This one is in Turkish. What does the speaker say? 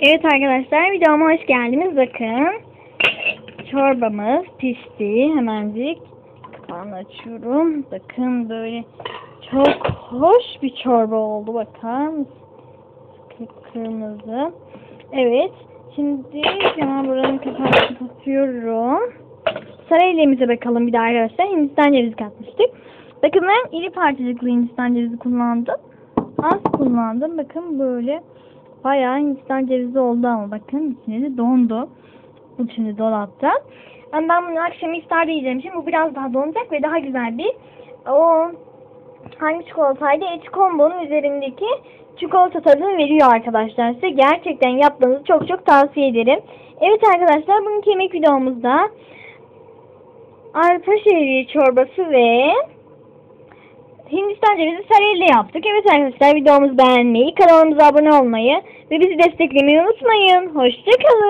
Evet arkadaşlar videoma hoş geldiniz. Bakın çorbamız pişti. Hemencik kapağını açıyorum. Bakın böyle çok hoş bir çorba oldu. Bakın kırmızı. Evet. Şimdi hemen buranın kapağını kapatıyorum. Sarayelimize bakalım bir daha arkadaşlar. Hindistan cevizi katmıştık. Bakın ben iri parçacıklı Hindistan cevizi kullandım. Az kullandım. Bakın böyle bayağı Hindistan cevizi oldu ama bakın içine de dondu. Bu şimdi dolapta. Yani ben bunu akşam iftarda yiyeceğim için bu biraz daha donacak ve daha güzel bir o hangi çikolataydı? Et kombonun üzerindeki çikolata tadını veriyor arkadaşlar size. Gerçekten yapmanızı çok çok tavsiye ederim. Evet arkadaşlar bugünkü yemek videomuzda arpa şehriye çorbası ve Hindistan cevizi sarıyla yaptık. Evet arkadaşlar videomuzu beğenmeyi, kanalımıza abone olmayı ve bizi desteklemeyi unutmayın. Hoşçakalın.